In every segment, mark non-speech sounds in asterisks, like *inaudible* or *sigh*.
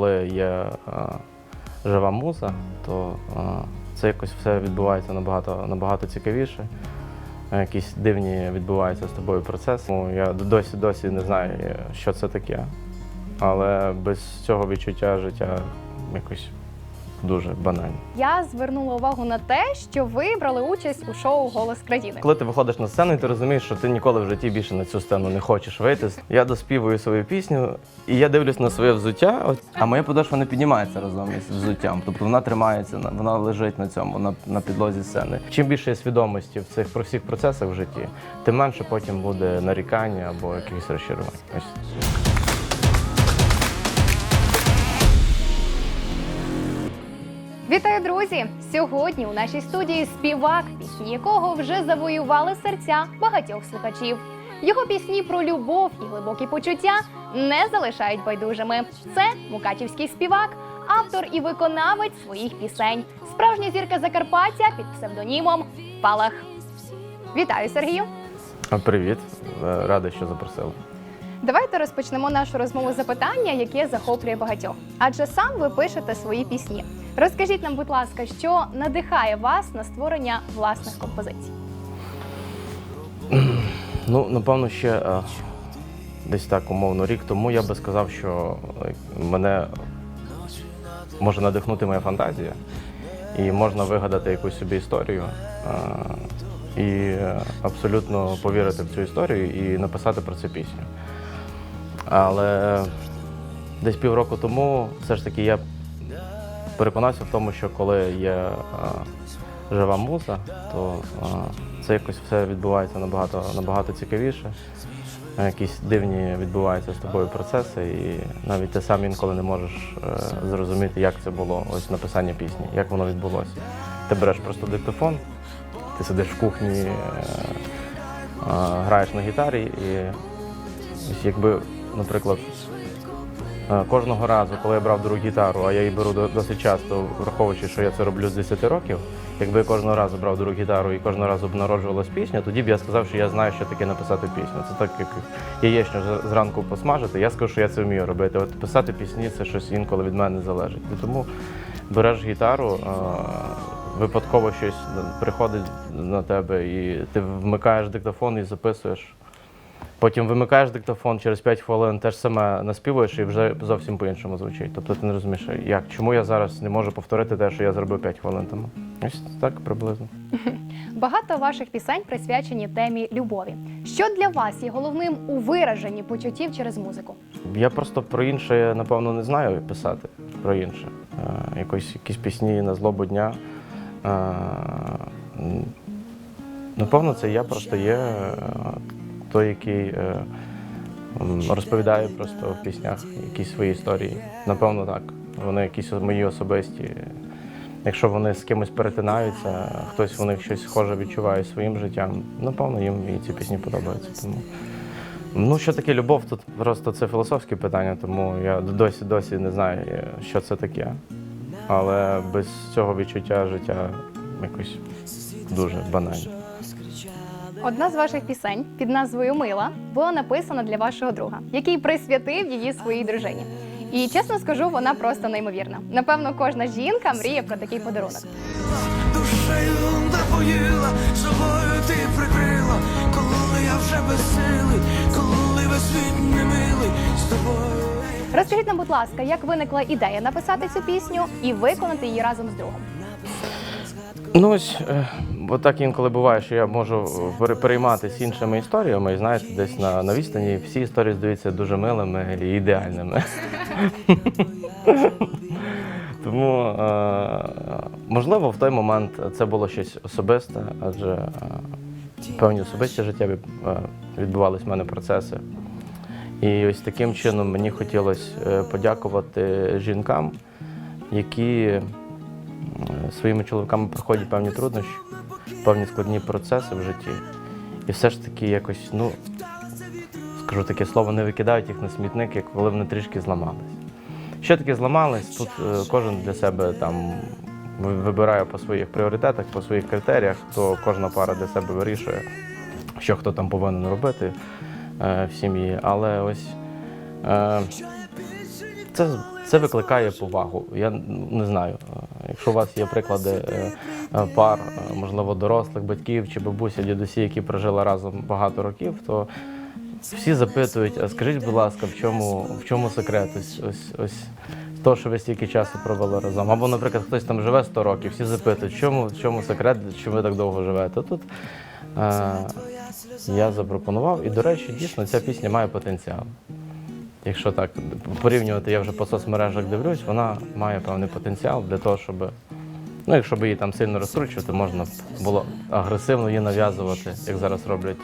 коли є е, жива муза, то е, це якось все відбувається набагато, набагато цікавіше. Якісь дивні відбуваються з тобою процеси. Я досі досі не знаю, що це таке. Але без цього відчуття життя якось дуже банально. Я звернула увагу на те, що ви брали участь у шоу Голос країни. Коли ти виходиш на сцену, і ти розумієш, що ти ніколи в житті більше на цю сцену не хочеш вийти. Я доспівую свою пісню, і я дивлюсь на своє взуття. от, А моя подошва не піднімається разом із взуттям. Тобто вона тримається, на- вона лежить на цьому, на, на підлозі сцени. Чим більше є свідомості в цих про всіх процесах в житті, тим менше потім буде нарікання або якихось розчарувань. Ось. Вітаю, друзі! Сьогодні у нашій студії співак, пісні якого вже завоювали серця багатьох слухачів. Його пісні про любов і глибокі почуття не залишають байдужими. Це мукачівський співак, автор і виконавець своїх пісень, справжня зірка Закарпаття під псевдонімом Палах. Вітаю, Сергію! Привіт, Е, радий, що запросили. Давайте розпочнемо нашу розмову з запитання, яке захоплює багатьох. Адже сам ви пишете свої пісні. Розкажіть нам, будь ласка, що надихає вас на створення власних композицій? Ну, напевно, ще е, десь так умовно рік тому я би сказав, що е, мене може надихнути моя фантазія, і можна вигадати якусь собі історію е, і абсолютно повірити в цю історію і написати про це пісню. Але десь півроку тому все ж таки я переконався в тому, що коли є е, жива муза, то е, це якось все відбувається набагато, набагато цікавіше. Е, Якісь дивні відбуваються з тобою процеси, і навіть ти сам інколи не можеш е, зрозуміти, як це було ось написання пісні, як воно відбулося. Ти береш просто диктофон, ти сидиш в кухні, е, е, граєш на гітарі, і якби, наприклад, Е, Кожного разу, коли я брав другу гітару, а я її беру до- досить часто, враховуючи, що я це роблю з 10 років, якби я кожного разу брав другу гітару і кожного разу б народжувалась пісня, тоді б я сказав, що я знаю, що таке написати пісню. Це так, як яєчню зранку посмажити. Я скажу, що я це вмію робити. От писати пісні це щось інколи від мене залежить. І тому береш гітару, е, випадково щось приходить на тебе, і ти вмикаєш диктофон і записуєш. Потім вимикаєш диктофон, через 5 хвилин те ж саме наспівуєш і вже зовсім по-іншому звучить. Тобто ти не розумієш, як, чому я зараз не можу повторити те, що я зробив 5 хвилин тому. Ось так приблизно. *laughs* Багато ваших пісень присвячені темі любові. Що для вас є головним у вираженні почуттів через музику? Я просто про інше, напевно, не знаю писати. Про інше. Е, якось якісь пісні на злобу дня. Е, напевно, це я просто є е, той, який е, розповідає просто в піснях якісь свої історії. Напевно, так. Вони якісь мої особисті. Якщо вони з кимось перетинаються, хтось в них щось схоже відчуває своїм життям, напевно, їм і ці пісні подобаються. Тому Ну, що таке любов? Тут просто це філософське питання, тому я досі досі не знаю, е, що це таке. Але без цього відчуття життя якось дуже банально. Одна з ваших пісень під назвою Мила була написана для вашого друга, який присвятив її своїй дружині. І чесно скажу, вона просто неймовірна. Напевно, кожна жінка мріє про такий подарунок. Душею напоїла, собою ти прикрила, коли я вже безсилий, коли весь світ не милий з тобою. Розкажіть нам, будь ласка, як виникла ідея написати цю пісню і виконати її разом з другом? Ну ось, е, бо так інколи буває, що я можу пере- перейматися іншими історіями, і знаєте, десь на, на відстані всі історії здаються дуже милими і ідеальними. *laughs* Тому, е, можливо, в той момент це було щось особисте, адже е, певні особисті життєві е, відбувались в мене процеси. І ось таким чином мені хотілося е, подякувати жінкам, які е, своїми чоловіками проходять певні труднощі, певні складні процеси в житті. І все ж таки якось, ну, скажу таке слово, не викидають їх на смітник, як коли вони трішки зламались. Що таке зламались? Тут е, кожен для себе там вибирає по своїх пріоритетах, по своїх критеріях, то кожна пара для себе вирішує, що хто там повинен робити е, в сім'ї. Але ось е, це, це викликає повагу. Я не знаю, е, якщо у вас є приклади е, е, пар, е, можливо, дорослих батьків чи бабусі, дідусі, які прожили разом багато років, то всі запитують, а скажіть, будь ласка, в чому, в чому секрет? Ось, ось, ось того, що ви стільки часу провели разом. Або, наприклад, хтось там живе 100 років, всі запитують, в чому, чому секрет, що ви так довго живете. Тут е, я запропонував, і, до речі, дійсно ця пісня має потенціал. Якщо так порівнювати, я вже по соцмережах дивлюсь, вона має певний потенціал для того, щоб. Ну, якщо б її там сильно розкручувати, можна було агресивно її нав'язувати, як зараз роблять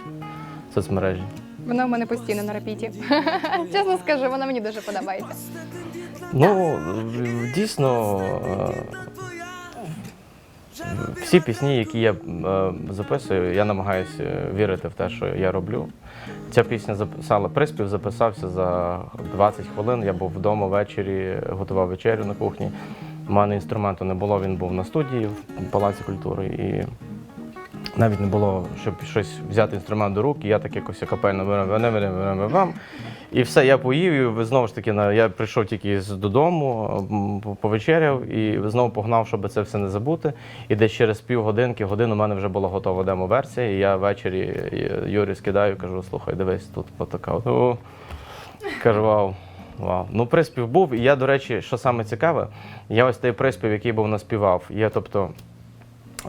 соцмережі. Вона в мене постійно на репіті. *laughs* Чесно скажу, вона мені дуже подобається. Ну, дійсно, е, всі пісні, які я е, записую, я намагаюся вірити в те, що я роблю. Ця пісня записала приспів, записався за 20 хвилин. Я був вдома ввечері, готував вечерю на кухні. У мене інструменту не було, він був на студії в Палаці культури. І навіть не було, щоб щось взяти інструмент до рук, і я так якось акапельно вам. І все, я поїв, і знову ж таки я прийшов тільки додому, повечеряв і знову погнав, щоб це все не забути. І десь через півгодинки, годину у мене вже була готова демо-версія. І я ввечері Юрі скидаю, кажу, слухай, дивись, тут отака. О, Кажу, вау. Вау. Ну, приспів був. І я, до речі, що саме цікаве, я ось той приспів, який був наспівав. Я, тобто,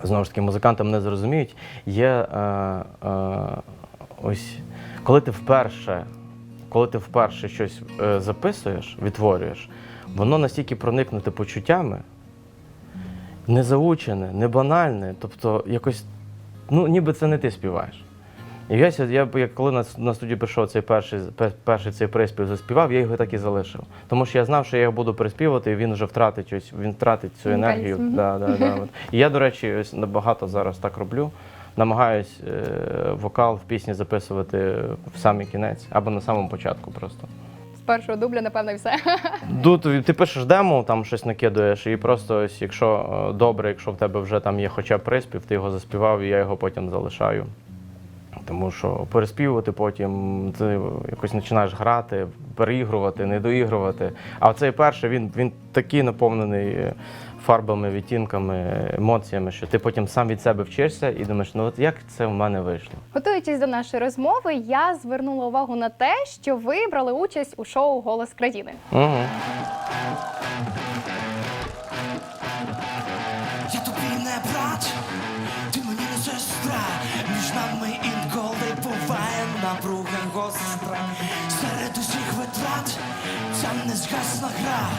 знову ж таки, музикантам не зрозуміють, є е, е, ось коли ти вперше, коли ти вперше щось е, записуєш, відтворюєш, воно настільки проникнуте почуттями, не заучене, не банальне, тобто якось, ну, ніби це не ти співаєш. І я, я, я коли на, на студію прийшов цей перший, пе- перший цей приспів заспівав, я його так і залишив. Тому що я знав, що я його буду приспівати, і він вже втратить ось, він втратить цю енергію. Да, да, да. І я, до речі, ось набагато зараз так роблю. Намагаюсь е, вокал в пісні записувати в самий кінець або на самому початку просто. З першого дубля, напевно, і все. *laughs* Тут ти пишеш демо, там щось накидуєш, і просто ось, якщо е, добре, якщо в тебе вже там є хоча б приспів, ти його заспівав, і я його потім залишаю. Тому що переспівувати потім ти якось починаєш грати, переігрувати, не доігрувати. А цей перший він, він такий наповнений фарбами, відтінками, емоціями, що ти потім сам від себе вчишся і думаєш, ну от як це в мене вийшло. Готуючись до нашої розмови, я звернула увагу на те, що ви брали участь у шоу Голос країни. Угу. Ця незгасна гра.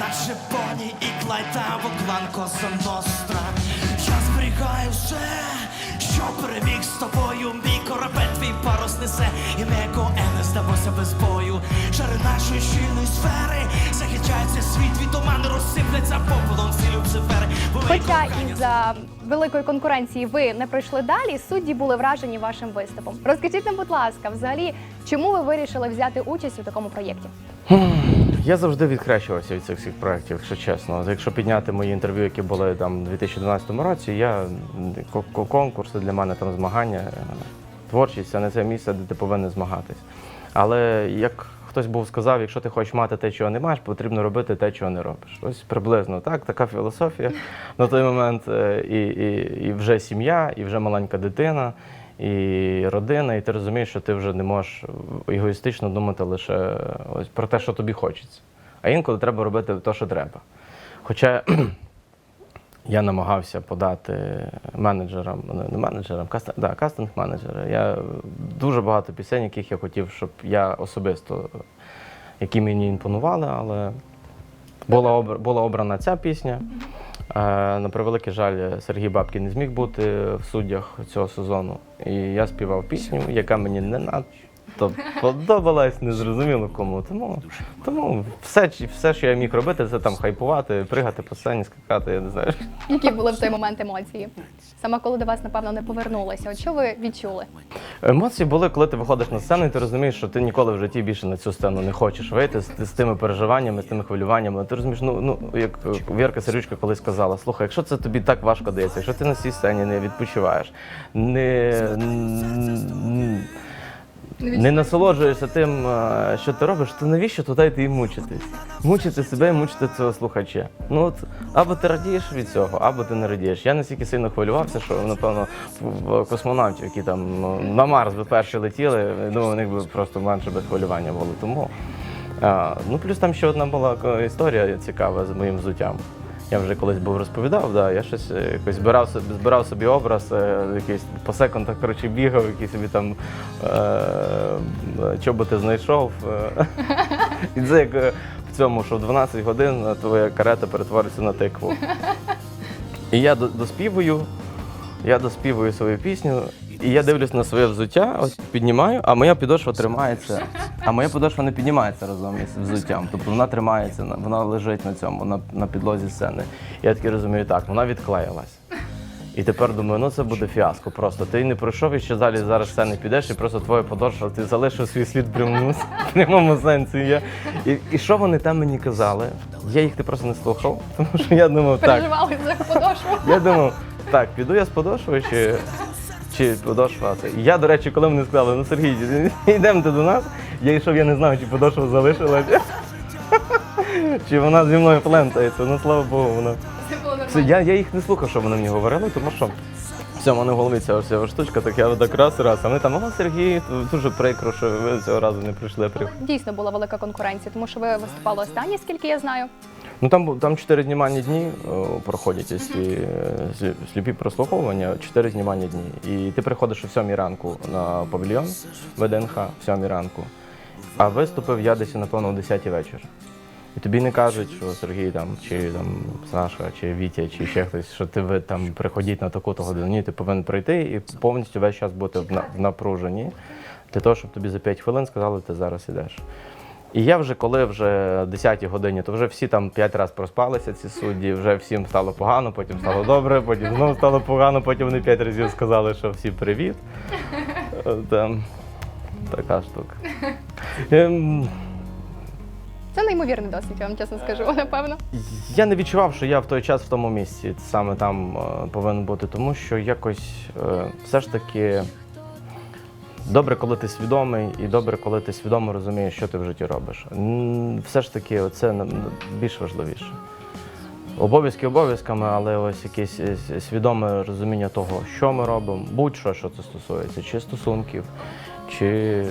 Наче поні і клайта клан Коса Ностра. Я зберігаю все, що переміг з тобою. Мій корабель твій парус несе, і ми як не здамося без бою. Шари нашої щільної сфери захищається світ від омани, розсипляться попелом всі люцифери. Хоча із-за великої конкуренції ви не пройшли далі, судді були вражені вашим виступом. Розкажіть нам, будь ласка, взагалі, чому ви вирішили взяти участь у такому проєкті? Я завжди відхрещувався від цих всіх проєктів, якщо чесно. Якщо підняти мої інтерв'ю, які були там у 2012 році, я конкурси для мене там змагання, творчість це не це місце, де ти повинен змагатись. Але як хтось був сказав, якщо ти хочеш мати те, чого не маєш, потрібно робити те, чого не робиш. Ось приблизно так, така філософія на той момент. е, І, і, і вже сім'я, і вже маленька дитина, і родина, і ти розумієш, що ти вже не можеш егоїстично думати лише ось про те, що тобі хочеться. А інколи треба робити те, що треба. Хоча я намагався подати менеджерам, не- не менеджерам, кастинг, да, кастинг-менеджери. Я дуже багато пісень, яких я хотів, щоб я особисто, які мені імпонували, але була, була обрана ця пісня. На превеликий жаль, Сергій Бабкін не зміг бути в суддях цього сезону. І я співав пісню, яка мені не надто подобалась, не зрозуміло кому. Тому, тому все, все, що я міг робити, це там хайпувати, пригати по сцені, скакати, я не знаю. Які були в той момент емоції? Саме коли до вас, напевно, не повернулися. От що ви відчули? Емоції були, коли ти виходиш на сцену, і ти розумієш, що ти ніколи в житті більше на цю сцену не хочеш вийти з, з тими переживаннями, з тими хвилюваннями. Ти розумієш, ну, ну як е, Вірка Серючка колись сказала: слухай, якщо це тобі так важко дається, якщо ти на цій сцені не відпочиваєш, не. Не насолоджуєшся тим, е, що ти робиш, то навіщо туди йти і мучитись? Мучити себе і мучити цього слухача. Ну от або ти радієш від цього, або ти не радієш. Я настільки сильно хвилювався, що напевно космонавтів, які там ну, на Марс би перші летіли, думаю, у них би просто менше без хвилювання було. Тому а, ну плюс там ще одна була е, історія цікава з моїм взуттям. Я вже колись був розповідав, да, я щось е, якось збирав, собі- збирав собі образ, е, якийсь по секундах коротше, бігав, який собі там е, е, чоботи знайшов. І це як в цьому, що в 12 годин твоя карета перетвориться на тикву. І я до- доспівую, я доспівую свою пісню, і я дивлюсь на своє взуття, ось піднімаю, а моя підошва тримається. А моя підошва не піднімається разом із взуттям. Тобто вона тримається, вона лежить на цьому, на, на підлозі сцени. Я такий розумію, так, вона відклеїлась. І тепер думаю, ну це буде фіаско просто. Ти не пройшов і ще залі зараз сцени підеш, і просто твоя подошва, ти залишив свій слід в прямому, в прямому сенсі. Я, і, і що вони там мені казали? Я їх ти просто не слухав, тому що я думав, так. Переживали за подошву. Я думав, так, піду я з подошвою чи, чи подошва. І Я, до речі, коли мені сказали, ну Сергій, йдемо ти до нас, я йшов, я не знаю, чи подошва залишилася. *laughs* Чи вона зі мною плентається, ну слава Богу, вона. Це я, я їх не слухав, що вони мені говорили, тому що все, в мене в голові ця вся штучка, так я так раз раз. А вони там, о, Сергій, дуже прикро, що ви цього разу не прийшли. Дійсно була велика конкуренція, тому що ви виступали останні, скільки я знаю. Ну там там чотири знімальні дні о, проходять ці слі- слі- сліпі прослуховування, чотири знімальні дні. І ти приходиш о сьомій ранку на павільйон ВДНХ в сьомій ранку, а виступив я десь, напевно, о 10 вечора. І тобі не кажуть, що Сергій там, чи там Саша, чи Вітя, чи ще хтось, що ти ви там приходіть на таку-то годину. Ні, ти повинен прийти і повністю весь час бути в напруженні для того, щоб тобі за 5 хвилин сказали, ти зараз ідеш. І я вже коли вже о 10 годині, то вже всі там 5 разів проспалися, ці судді, вже всім стало погано, потім стало добре, потім знову стало погано, потім вони 5 разів сказали, що всі привіт. Е, Там така штука. Ем, Це неймовірний досвід, я вам чесно скажу, *laughs* напевно. Я не відчував, що я в той час в тому місці саме там е, повинен бути, тому що якось е, все ж таки добре, коли ти свідомий, і добре, коли ти свідомо розумієш, що ти в житті робиш. Все ж таки, це більш важливіше. Обов'язки обов'язками, але ось якесь е, свідоме розуміння того, що ми робимо, будь-що, що це стосується, чи стосунків, чи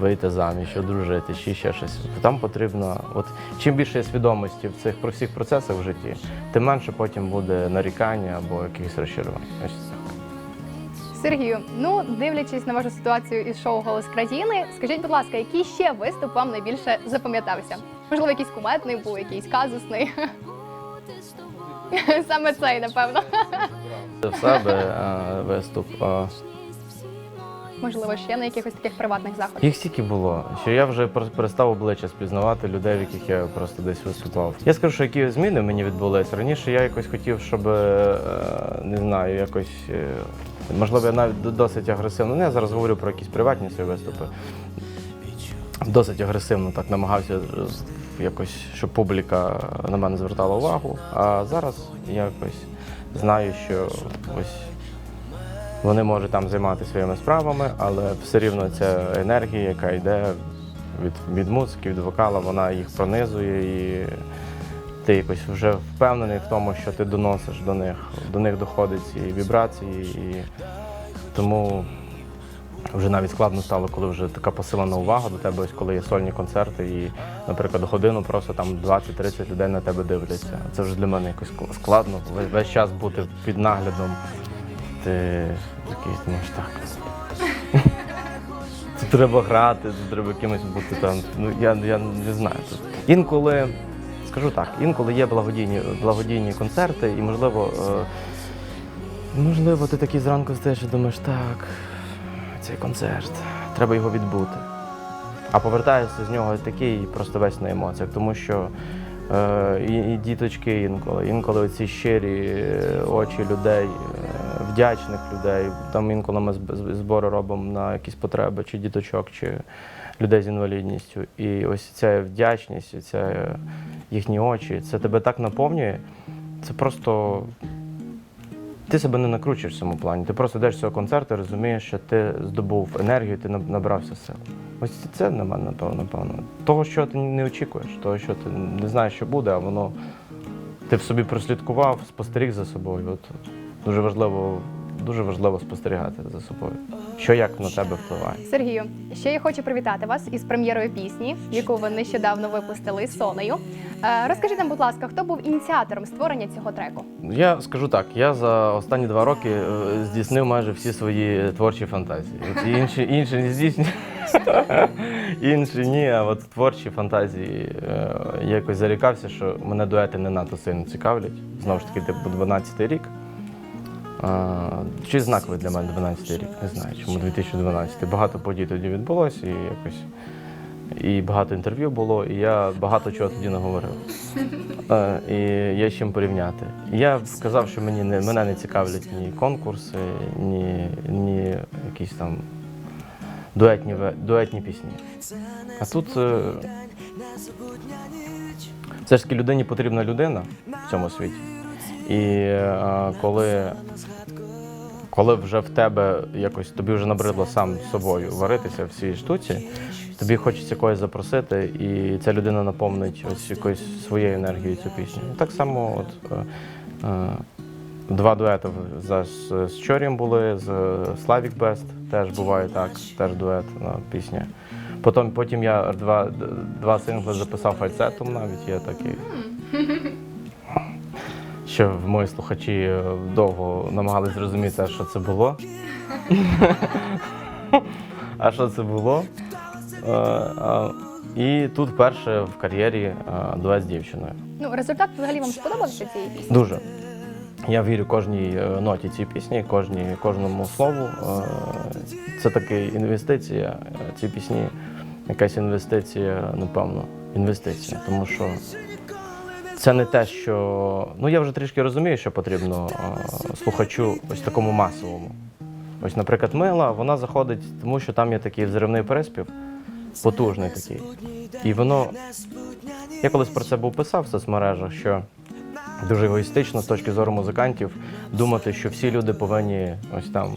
вийти заміж, одружити, чи ще щось. Там потрібно, от чим більше є свідомості в цих про всіх процесах в житті, тим менше потім буде нарікання або якихось розчарувань. Сергію, ну дивлячись на вашу ситуацію із шоу Голос країни, скажіть, будь ласка, який ще виступ вам найбільше запам'ятався? Можливо, якийсь куметний був, якийсь казусний. *laughs* Саме цей, напевно. Це в себе е, виступ. е, Можливо, ще на якихось таких приватних заходах. Їх стільки було, що я вже просто перестав обличчя спізнавати людей, в яких я просто десь виступав. Я скажу, що які зміни в мені відбулися. Раніше я якось хотів, щоб е, не знаю, якось е, можливо, я навіть досить агресивно. Ну, я зараз говорю про якісь приватні свої виступи. Досить агресивно так намагався якось, щоб публіка на мене звертала увагу. А зараз я якось знаю, що ось вони можуть там займатися своїми справами, але все рівно ця енергія, яка йде від, від музики, від вокала, вона їх пронизує і ти якось вже впевнений в тому, що ти доносиш до них, до них доходять ці вібрації. І тому вже навіть складно стало, коли вже така посилена увага до тебе, ось коли є сольні концерти, і, наприклад, годину просто там 20-30 людей на тебе дивляться. Це вже для мене якось складно. Весь, час бути під наглядом. Ти такий думаєш, так. *laughs* Треба грати, треба кимось бути там. Ну я, я не знаю. Інколи, скажу так, інколи є благодійні, благодійні концерти, і можливо, е, можливо, ти такий зранку стаєш і думаєш, так, цей концерт, треба його відбути. А повертаєшся з нього такий просто весь на емоціях, тому що е, і, і діточки інколи, інколи ці щирі е, очі людей, е, вдячних людей. Там інколи ми зб- зб- збори робимо на якісь потреби, чи діточок, чи людей з інвалідністю. І ось ця вдячність, ця їхні очі, це тебе так наповнює. Це просто ти себе не накручуєш в цьому плані. Ти просто йдеш з цього концерту, розумієш, що ти здобув енергію, ти набрався сил. Ось це на мене, напевно, напевно. Того, що ти не очікуєш, того, що ти не знаєш, що буде, а воно ти в собі прослідкував, спостеріг за собою. От дуже важливо, дуже важливо спостерігати за собою. Що як на тебе впливає. Сергію, ще я хочу привітати вас із прем'єрою пісні, яку ви нещодавно випустили з Сонею. Е, Розкажіть нам, будь ласка, хто був ініціатором створення цього треку? Я скажу так, я за останні два роки е, здійснив майже всі свої творчі фантазії. От інші, інші не здійснюю. *laughs* інші ні, а от творчі фантазії е, я якось зарікався, що мене дуети не надто сильно цікавлять. Знову ж таки, типу 12-й рік. А, Чи знаковий для мене 12 рік? Не знаю, чому 2012. Багато подій тоді відбулося і якось. І багато інтерв'ю було, і я багато чого тоді наговорив. Е, І є з чим порівняти. Я сказав, що мені не, мене не цікавлять ні конкурси, ні, ні якісь там дуетні, дуетні пісні. А тут е, все ж таки людині потрібна людина в цьому світі. І е, коли, коли вже в тебе якось тобі вже набридло сам собою варитися в цій штуці, тобі хочеться когось запросити, і ця людина наповнить ось якоюсь своєю енергією цю пісню. Так само, от е, е, два дуети з, Чорієм були, з Славік Бест теж буває так, теж дует на пісня. Потім, потім я два, два сингли записав фальцетом, навіть є такий. *laughs* Що мої слухачі е, довго намагались зрозуміти, що це було. *laughs* а що це було? Е, І тут вперше в кар'єрі е, дует з дівчиною. Ну, результат взагалі вам сподобався цієї пісні? Дуже. Я вірю кожній ноті цієї пісні, кожній, кожному слову. Це таки інвестиція. Ці пісні, якась інвестиція, напевно, інвестиція. Тому що це не те, що. Ну я вже трішки розумію, що потрібно е, слухачу ось такому масовому. Ось, наприклад, мила, вона заходить, тому що там є такий взривний переспів, потужний такий. І воно. Я колись про це був писав в соцмережах, що дуже егоїстично з точки зору музикантів думати, що всі люди повинні ось там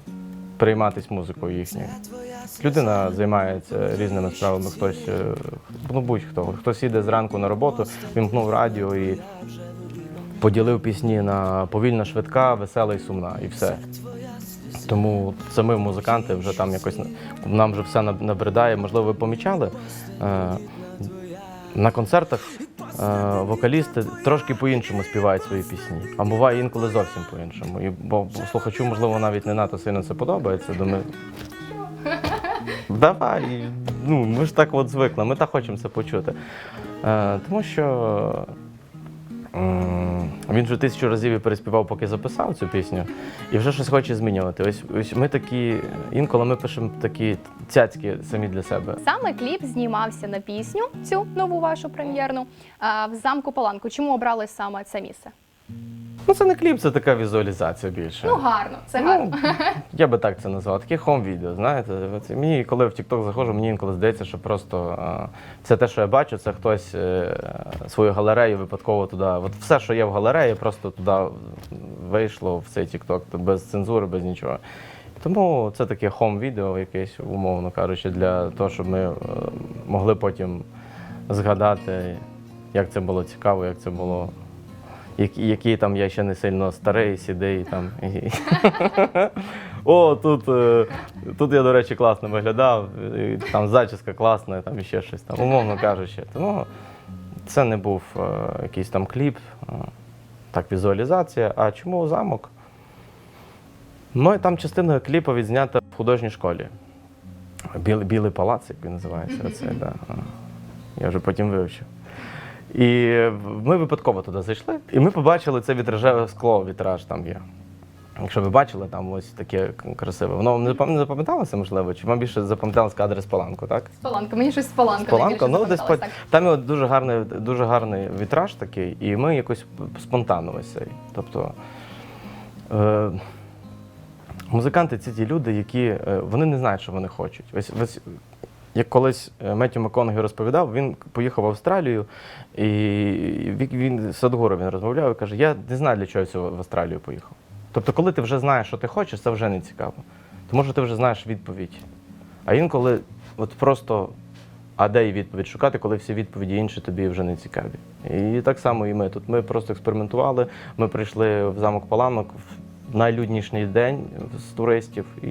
прийматись музикою їхньою. Людина займається різними справами, хтось, е, ну будь-хто. Хтось їде зранку на роботу, вімкнув радіо і поділив пісні на повільна, швидка, весела і сумна, і все. Тому це ми, музиканти, вже там якось нам вже все наб- набридає. Можливо, ви помічали. е, На концертах е, вокалісти трошки по-іншому співають свої пісні, а буває інколи зовсім по-іншому. І бо слухачу, можливо, навіть не надто сильно це подобається. Думаю, давай, ну ми ж так от звикли, ми так хочемо це почути. Е, тому що він вже тисячу разів і переспівав, поки записав цю пісню, і вже щось хоче змінювати. Ось, ось ми такі, інколи ми пишемо такі цяцьки самі для себе. Саме кліп знімався на пісню, цю нову вашу прем'єрну, а, в замку Паланку. Чому обрали саме це місце? Ну, це не кліп, це така візуалізація більше. Ну, гарно, це Ну, гарно. *laughs* я би так це назвав. Таке хом-відео, знаєте. От мені, коли в TikTok заходжу, мені інколи здається, що просто а, це те, що я бачу, це хтось е, свою галерею випадково туди. От все, що є в галереї, просто туди вийшло в цей TikTok, без цензури, без нічого. Тому це таке хом-відео, якесь, умовно кажучи, для того, щоб ми е, могли потім згадати, як це було цікаво, як це було. Який, який там я ще не сильно старий, сідий там. *laughs* О, тут, е, тут я, до речі, класно виглядав, там зачіска класна, там ще щось там, умовно кажучи. Тому це не був е, якийсь там кліп, е, так, візуалізація. А чому замок? Ну, і там частина кліпу відзнята в художній школі. Білий, білий палац, як він називається. Оце, да. Я вже потім вивчив. І ми випадково туди зайшли, і ми побачили це вітражеве скло, вітраж там є. Якщо ви бачили, там ось таке красиве. Воно вам не запам'яталося, можливо? Чи вам більше запам'яталися кадри з Паланку, так? З Паланка. Мені щось з Паланка. Паланка, ну десь так. там от дуже гарний, дуже гарний вітраж такий, і ми якось спонтанно ось цей. Тобто е... музиканти це ті люди, які е, вони не знають, що вони хочуть. Ось, ось як колись е, Меттю МакКонахі розповідав, він поїхав в Австралію, і він, Садгуру він розмовляв і каже: Я не знаю, для чого я в Австралію поїхав. Тобто, коли ти вже знаєш, що ти хочеш, це вже не цікаво. Тому що ти вже знаєш відповідь. А інколи от просто, а де її відповідь шукати, коли всі відповіді інші тобі вже не цікаві. І так само і ми тут. Ми просто експериментували. Ми прийшли в замок Паланок в найлюдніший день з туристів і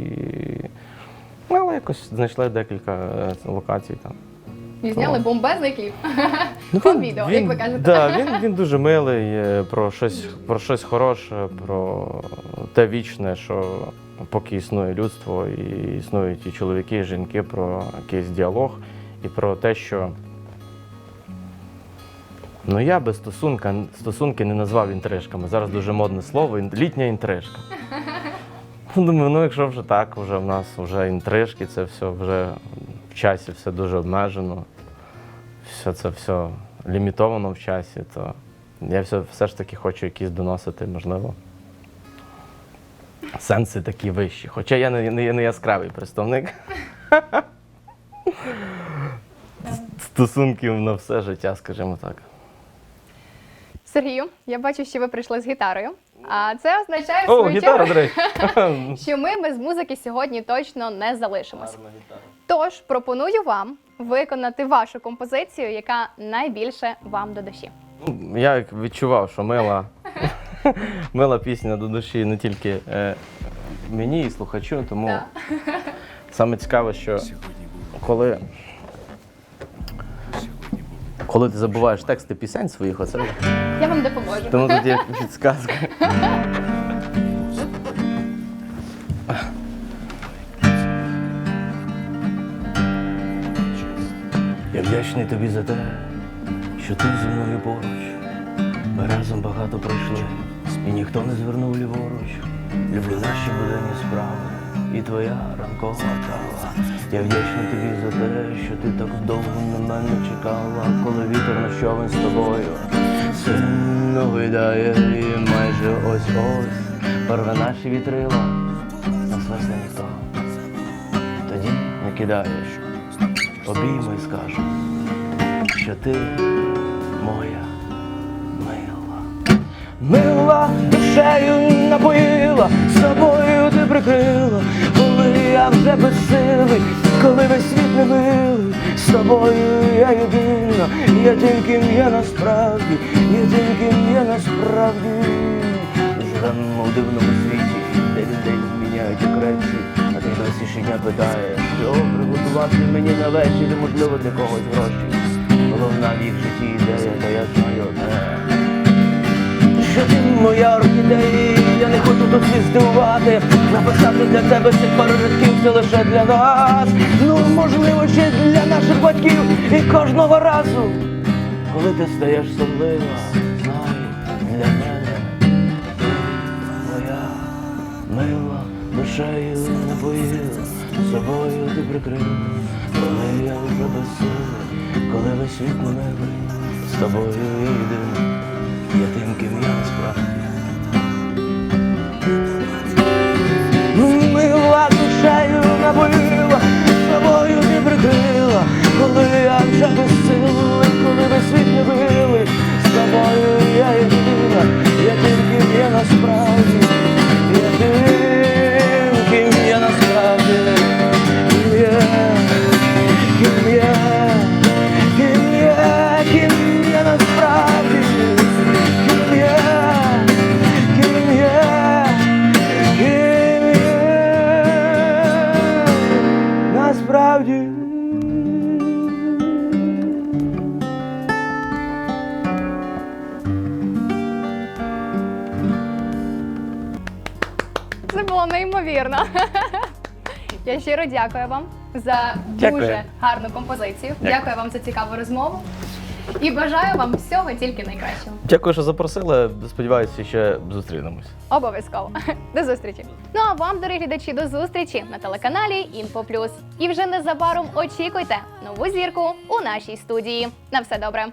але якось знайшли декілька е, локацій там. І зняли бомбезний кліп. Ну, По відео, як ви кажете. Да, він, він дуже милий, е, про щось, про щось хороше, про те вічне, що поки існує людство, і існують і чоловіки, і жінки, про якийсь діалог, і про те, що. Ну я би стосунка, стосунки не назвав інтрижками. Зараз дуже модне слово ін- літня інтрижка. Ну, Думаю, ну якщо вже так, вже в нас вже інтрижки, це все вже в часі все дуже обмежено все це все лімітовано в часі, то я все, все ж таки хочу якісь доносити, можливо. Сенси такі вищі. Хоча я не, не, не яскравий представник. *laughs* Стосунків на все життя, скажімо так. Сергію, я бачу, що ви прийшли з гітарою. А це означає в О, свою гітара, чергу, речі. *laughs* що ми без музики сьогодні точно не залишимося. Тож пропоную вам виконати вашу композицію, яка найбільше вам до душі. Я як відчував, що мила, *laughs* мила пісня до душі не тільки е, мені і слухачу, тому Так. саме цікаве, що коли, коли ти забуваєш тексти пісень своїх, оце Я вам допоможу. тому тут є підсказка. Я вдячний тобі за те, що ти зі мною поруч. Ми разом багато пройшли, і ніхто не звернув ліворуч. Люблю наші буденні справи, і твоя ранкова кава. Я вдячний тобі за те, що ти так довго на мене чекала, коли вітер на човен з тобою сильно гойдає, і майже ось ось порве наші вітрила, нас весне ніхто. Тоді не кидаєш, обійми і скажу, що ти моя мила. Мила душею напоїла, собою ти прикрила, коли я вже безсилий, коли весь світ не милий, з тобою я єдина, я тим, ким я насправді, я тим, ким я насправді. Живемо в дивному світі, де людей міняють як речі, а ти досі щодня питаєш, що приготувати мені на вечір, можливо, для когось гроші. Головна в їх житті ідея, та я знаю одне що ти моя орхідея, я не хочу тут всіх здивувати, написати для тебе цих пару рядків це лише для нас. Ну, можливо, ще для наших батьків і кожного разу, коли ти стаєш сонлива, знай для мене моя мила, душею напоїла, собою ти прикрила, коли я вже безсилий, коли весь світ не милий, з тобою я. Я тим, ким я насправді. Щиро дякую вам за Дякую. дуже гарну композицію. Дякую. Дякую вам за цікаву розмову. І бажаю вам всього тільки найкращого. Дякую, що запросили. Сподіваюся, ще зустрінемось. Обов'язково. *laughs* До зустрічі. Ну а вам, дорогі глядачі, до зустрічі на телеканалі Інфо Плюс. І вже незабаром очікуйте нову зірку у нашій студії. На все добре.